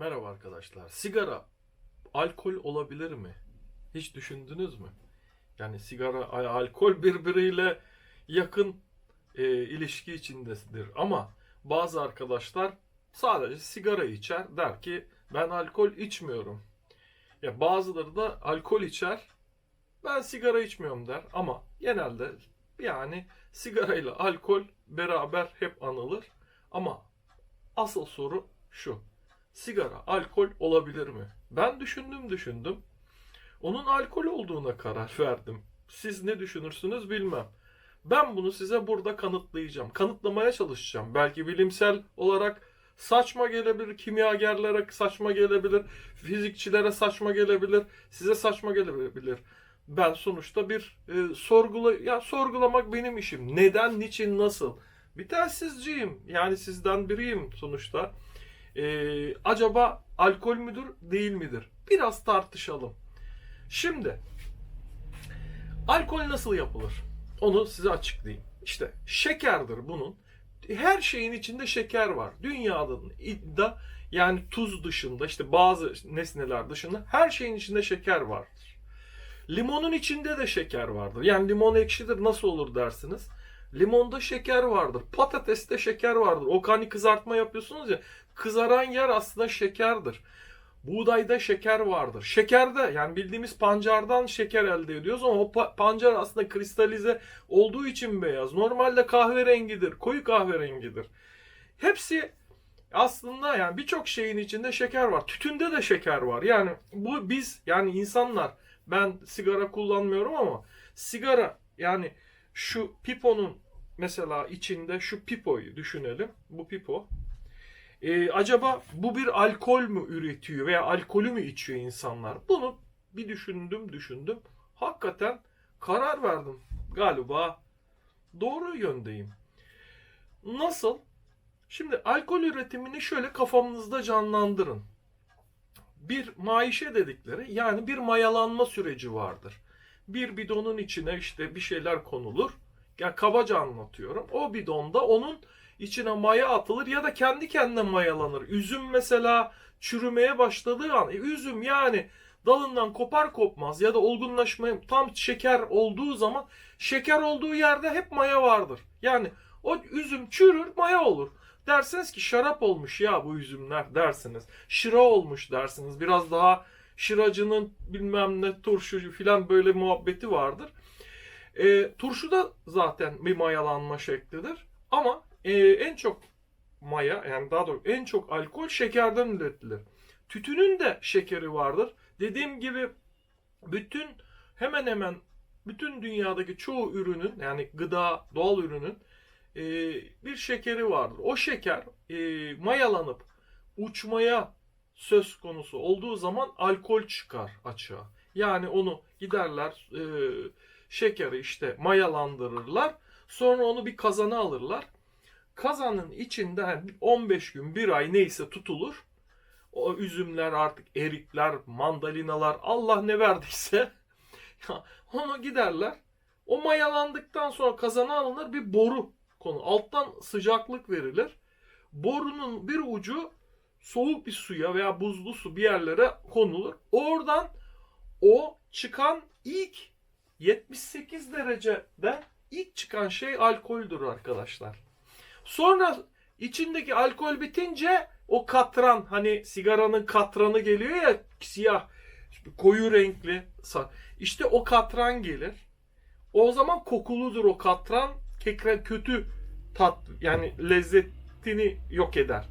Merhaba arkadaşlar. Sigara alkol olabilir mi? Hiç düşündünüz mü? Yani sigara, al- alkol birbiriyle yakın e, ilişki içindedir. Ama bazı arkadaşlar sadece sigara içer der ki ben alkol içmiyorum. Ya bazıları da alkol içer ben sigara içmiyorum der ama genelde yani sigara ile alkol beraber hep anılır. Ama asıl soru şu sigara alkol olabilir mi? Ben düşündüm düşündüm. Onun alkol olduğuna karar verdim. Siz ne düşünürsünüz bilmem. Ben bunu size burada kanıtlayacağım. Kanıtlamaya çalışacağım. Belki bilimsel olarak saçma gelebilir, kimyagerlere saçma gelebilir, fizikçilere saçma gelebilir, size saçma gelebilir. Ben sonuçta bir e, sorgula ya sorgulamak benim işim. Neden, niçin, nasıl? Bir telsizciyim. Yani sizden biriyim sonuçta. Ee, acaba alkol müdür değil midir? Biraz tartışalım. Şimdi alkol nasıl yapılır? Onu size açıklayayım. İşte şekerdir bunun. Her şeyin içinde şeker var. Dünyanın da yani tuz dışında işte bazı nesneler dışında her şeyin içinde şeker vardır. Limonun içinde de şeker vardır. Yani limon ekşidir nasıl olur dersiniz. Limonda şeker vardır. Patateste şeker vardır. O hani kızartma yapıyorsunuz ya. Kızaran yer aslında şekerdir. Buğdayda şeker vardır. Şekerde yani bildiğimiz pancardan şeker elde ediyoruz ama o pa- pancar aslında kristalize olduğu için beyaz. Normalde kahverengidir. Koyu kahverengidir. Hepsi aslında yani birçok şeyin içinde şeker var. Tütünde de şeker var. Yani bu biz yani insanlar ben sigara kullanmıyorum ama sigara yani şu piponun mesela içinde şu pipoyu düşünelim. Bu pipo. Ee, acaba bu bir alkol mü üretiyor veya alkolü mü içiyor insanlar? Bunu bir düşündüm düşündüm. Hakikaten karar verdim. Galiba doğru yöndeyim. Nasıl? Şimdi alkol üretimini şöyle kafanızda canlandırın. Bir maişe dedikleri yani bir mayalanma süreci vardır. Bir bidonun içine işte bir şeyler konulur. Yani kabaca anlatıyorum. O bidonda onun içine maya atılır ya da kendi kendine mayalanır. Üzüm mesela çürümeye başladığı an e, üzüm yani dalından kopar kopmaz ya da olgunlaşmaya tam şeker olduğu zaman şeker olduğu yerde hep maya vardır. Yani o üzüm çürür maya olur. Dersiniz ki şarap olmuş ya bu üzümler dersiniz. Şıra olmuş dersiniz. Biraz daha şıracının bilmem ne turşu filan böyle muhabbeti vardır. E, turşu da zaten bir mayalanma şeklidir. Ama e, en çok maya yani daha doğrusu en çok alkol şekerden üretilir. Tütünün de şekeri vardır. Dediğim gibi bütün hemen hemen bütün dünyadaki çoğu ürünün yani gıda doğal ürünün e, bir şekeri vardır. O şeker e, mayalanıp uçmaya söz konusu olduğu zaman alkol çıkar açığa. Yani onu giderler e, şekeri işte mayalandırırlar. Sonra onu bir kazana alırlar. Kazanın içinde hani 15 gün bir ay neyse tutulur. O üzümler artık erikler, mandalinalar Allah ne verdiyse onu giderler. O mayalandıktan sonra kazana alınır bir boru konu. Alttan sıcaklık verilir. Borunun bir ucu soğuk bir suya veya buzlu su bir yerlere konulur. Oradan o çıkan ilk 78 derecede ilk çıkan şey alkoldür arkadaşlar. Sonra içindeki alkol bitince o katran hani sigaranın katranı geliyor ya siyah koyu renkli işte o katran gelir. O zaman kokuludur o katran. Kekre kötü tat yani lezzetini yok eder.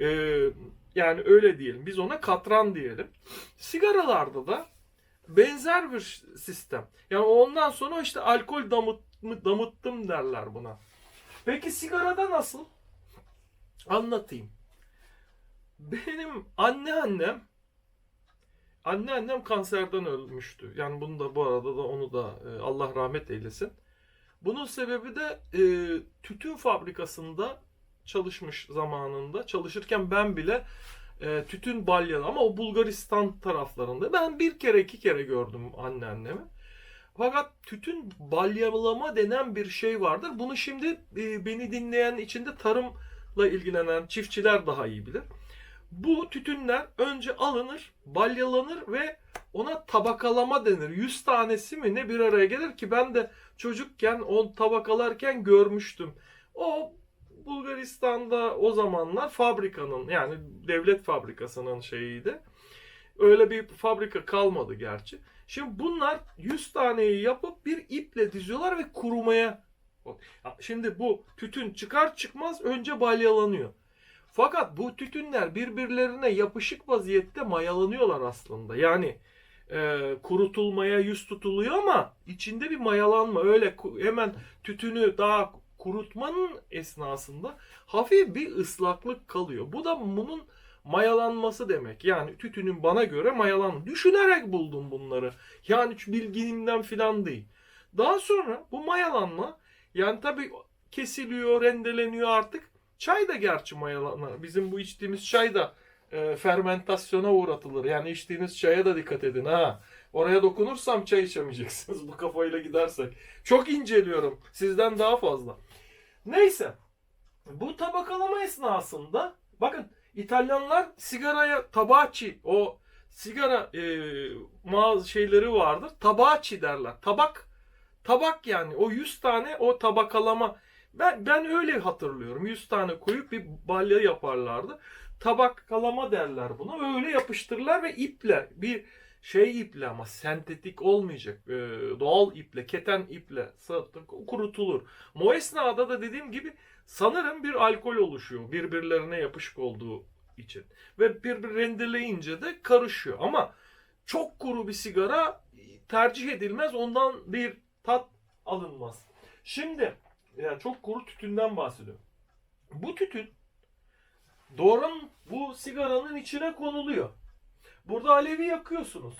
Ee, yani öyle diyelim. Biz ona katran diyelim. Sigaralarda da benzer bir sistem. Yani ondan sonra işte alkol damıt, damıttım derler buna. Peki sigarada nasıl? Anlatayım. Benim anneannem anneannem kanserden ölmüştü. Yani bunu da bu arada da onu da e, Allah rahmet eylesin. Bunun sebebi de e, tütün fabrikasında çalışmış zamanında. Çalışırken ben bile e, tütün balyalı ama o Bulgaristan taraflarında. Ben bir kere iki kere gördüm anneannemi. Fakat tütün balyalama denen bir şey vardır. Bunu şimdi e, beni dinleyen içinde tarımla ilgilenen çiftçiler daha iyi bilir. Bu tütünler önce alınır, balyalanır ve ona tabakalama denir. 100 tanesi mi ne bir araya gelir ki ben de çocukken o tabakalarken görmüştüm. O Bulgaristan'da o zamanlar fabrikanın yani devlet fabrikasının şeyiydi. Öyle bir fabrika kalmadı gerçi. Şimdi bunlar 100 taneyi yapıp bir iple diziyorlar ve kurumaya. Şimdi bu tütün çıkar çıkmaz önce balyalanıyor. Fakat bu tütünler birbirlerine yapışık vaziyette mayalanıyorlar aslında. Yani e, kurutulmaya yüz tutuluyor ama içinde bir mayalanma. Öyle hemen tütünü daha kurutmanın esnasında hafif bir ıslaklık kalıyor. Bu da bunun mayalanması demek. Yani tütünün bana göre mayalan. Düşünerek buldum bunları. Yani hiç bilgimden filan değil. Daha sonra bu mayalanma yani tabii kesiliyor, rendeleniyor artık. Çay da gerçi mayalanır. Bizim bu içtiğimiz çay da e, fermentasyona uğratılır. Yani içtiğiniz çaya da dikkat edin ha. Oraya dokunursam çay içemeyeceksiniz bu kafayla gidersek. Çok inceliyorum. Sizden daha fazla. Neyse. Bu tabakalama esnasında bakın İtalyanlar sigaraya tabacci o sigara e, mağaz şeyleri vardır. Tabacci derler. Tabak tabak yani o 100 tane o tabakalama ben ben öyle hatırlıyorum. 100 tane koyup bir balya yaparlardı. Tabakalama derler buna. Öyle yapıştırırlar ve iple bir şey iple ama sentetik olmayacak. e, doğal iple, keten iple kurutulur. O esnada da dediğim gibi sanırım bir alkol oluşuyor. Birbirlerine yapışık olduğu için. Ve birbir rendeleyince de karışıyor. Ama çok kuru bir sigara tercih edilmez. Ondan bir tat alınmaz. Şimdi yani çok kuru tütünden bahsediyorum. Bu tütün doğranın bu sigaranın içine konuluyor. Burada alevi yakıyorsunuz.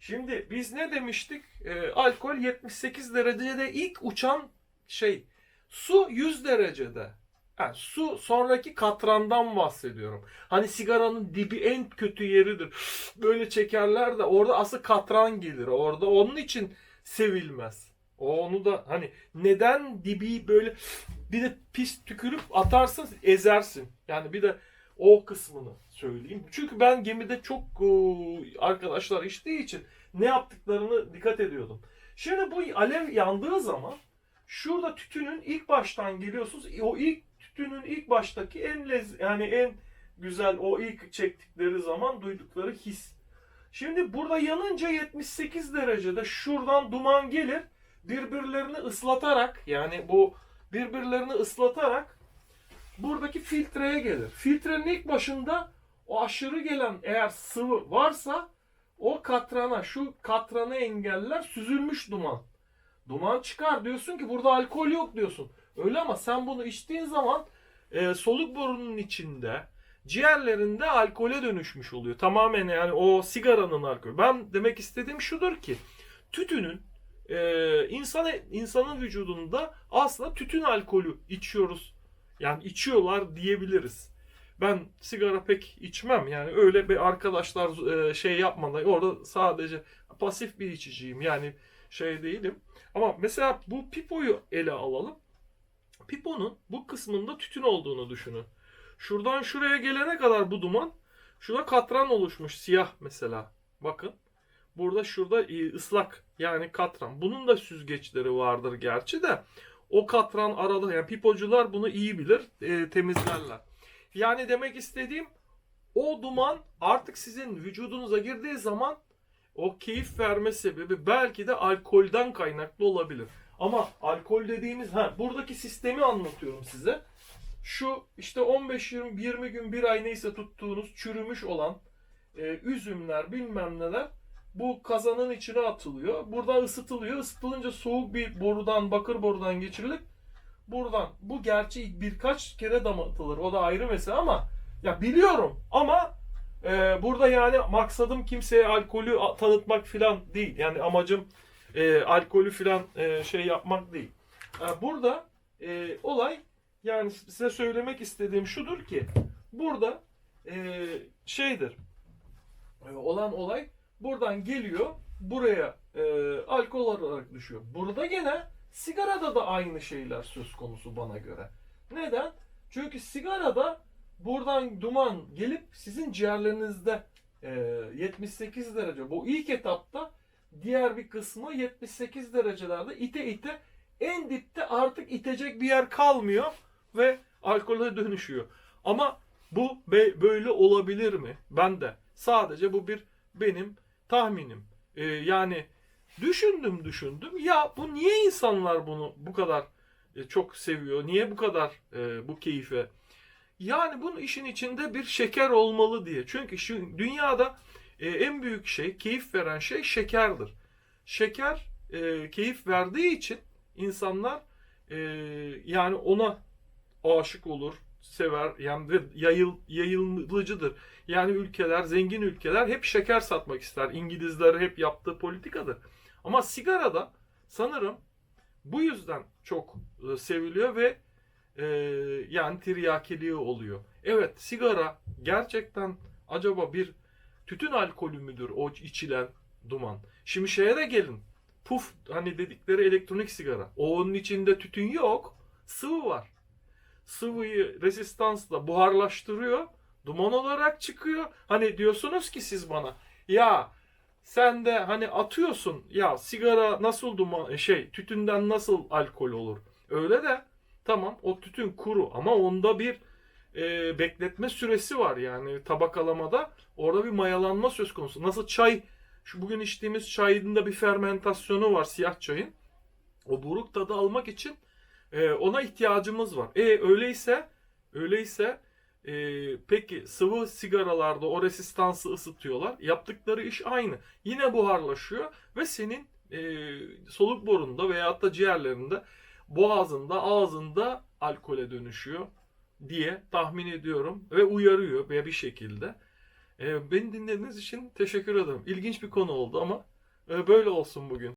Şimdi biz ne demiştik? Ee, alkol 78 derecede ilk uçan şey. Su 100 derecede. Yani su sonraki katrandan bahsediyorum. Hani sigaranın dibi en kötü yeridir. Böyle çekerler de orada asıl katran gelir. Orada onun için sevilmez. O onu da hani neden dibi böyle bir de pis tükürüp atarsın ezersin. Yani bir de o kısmını söyleyeyim. Çünkü ben gemide çok e, arkadaşlar içtiği için ne yaptıklarını dikkat ediyordum. Şimdi bu alev yandığı zaman şurada tütünün ilk baştan geliyorsunuz. O ilk tütünün ilk baştaki en lez yani en güzel o ilk çektikleri zaman duydukları his. Şimdi burada yanınca 78 derecede şuradan duman gelir. Birbirlerini ıslatarak yani bu birbirlerini ıslatarak buradaki filtreye gelir. Filtrenin ilk başında o aşırı gelen eğer sıvı varsa o katrana şu katranı engeller süzülmüş duman. Duman çıkar diyorsun ki burada alkol yok diyorsun. Öyle ama sen bunu içtiğin zaman e, soluk borunun içinde ciğerlerinde alkole dönüşmüş oluyor. Tamamen yani o sigaranın alkolü. Ben demek istediğim şudur ki tütünün e, insana, insanın vücudunda aslında tütün alkolü içiyoruz. Yani içiyorlar diyebiliriz. Ben sigara pek içmem. Yani öyle bir arkadaşlar e, şey yapmadan orada sadece pasif bir içiciyim. Yani şey değilim. Ama mesela bu pipoyu ele alalım. Piponun bu kısmında tütün olduğunu düşünün. Şuradan şuraya gelene kadar bu duman. Şurada katran oluşmuş siyah mesela. Bakın. Burada şurada e, ıslak yani katran. Bunun da süzgeçleri vardır gerçi de. O katran arada yani pipocular bunu iyi bilir e, temizlerler. Yani demek istediğim o duman artık sizin vücudunuza girdiği zaman o keyif verme sebebi belki de alkolden kaynaklı olabilir. Ama alkol dediğimiz ha buradaki sistemi anlatıyorum size. Şu işte 15 20 20 gün bir ay neyse tuttuğunuz çürümüş olan e, üzümler bilmem neler bu kazanın içine atılıyor. Burada ısıtılıyor. Isıtılınca soğuk bir borudan bakır borudan geçirilip buradan bu gerçi birkaç kere damıtılır. O da ayrı mesele ama ya biliyorum ama e, burada yani maksadım kimseye alkolü tanıtmak filan değil. Yani amacım e, alkolü filan e, şey yapmak değil. E, burada e, olay yani size söylemek istediğim şudur ki burada e, şeydir e, olan olay buradan geliyor buraya e, alkol olarak düşüyor. Burada gene sigarada da aynı şeyler söz konusu bana göre. Neden? Çünkü sigarada buradan duman gelip sizin ciğerlerinizde e, 78 derece. Bu ilk etapta diğer bir kısmı 78 derecelerde ite ite en dipte artık itecek bir yer kalmıyor ve alkole dönüşüyor. Ama bu böyle olabilir mi? Ben de. Sadece bu bir benim tahminim. Ee, yani düşündüm düşündüm. Ya bu niye insanlar bunu bu kadar e, çok seviyor? Niye bu kadar e, bu keyfe? Yani bunun işin içinde bir şeker olmalı diye. Çünkü şu dünyada e, en büyük şey, keyif veren şey şekerdir. Şeker e, keyif verdiği için insanlar e, yani ona aşık olur, sever yani ve yayıl, yayılmacıdır. Yani ülkeler, zengin ülkeler hep şeker satmak ister. İngilizler hep yaptığı politikadır. Ama sigarada sanırım bu yüzden çok e, seviliyor ve e, yani tiryakiliği oluyor. Evet sigara gerçekten acaba bir tütün alkolü müdür o içilen duman? Şimdi şeye de gelin. Puf hani dedikleri elektronik sigara. O onun içinde tütün yok. Sıvı var. Sıvıyı rezistansla buharlaştırıyor. Duman olarak çıkıyor. Hani diyorsunuz ki siz bana ya sen de hani atıyorsun ya sigara nasıl duman şey tütünden nasıl alkol olur? Öyle de tamam o tütün kuru ama onda bir e, bekletme süresi var yani tabakalamada orada bir mayalanma söz konusu. Nasıl çay şu bugün içtiğimiz çayın da bir fermentasyonu var siyah çayın. O buruk tadı almak için e, ona ihtiyacımız var. E öyleyse öyleyse e, peki sıvı sigaralarda o resistansı ısıtıyorlar. Yaptıkları iş aynı. Yine buharlaşıyor ve senin e, soluk borunda veyahut da ciğerlerinde boğazında ağzında alkole dönüşüyor diye tahmin ediyorum ve uyarıyor ve bir şekilde. E, beni dinlediğiniz için teşekkür ederim. İlginç bir konu oldu ama e, böyle olsun bugün.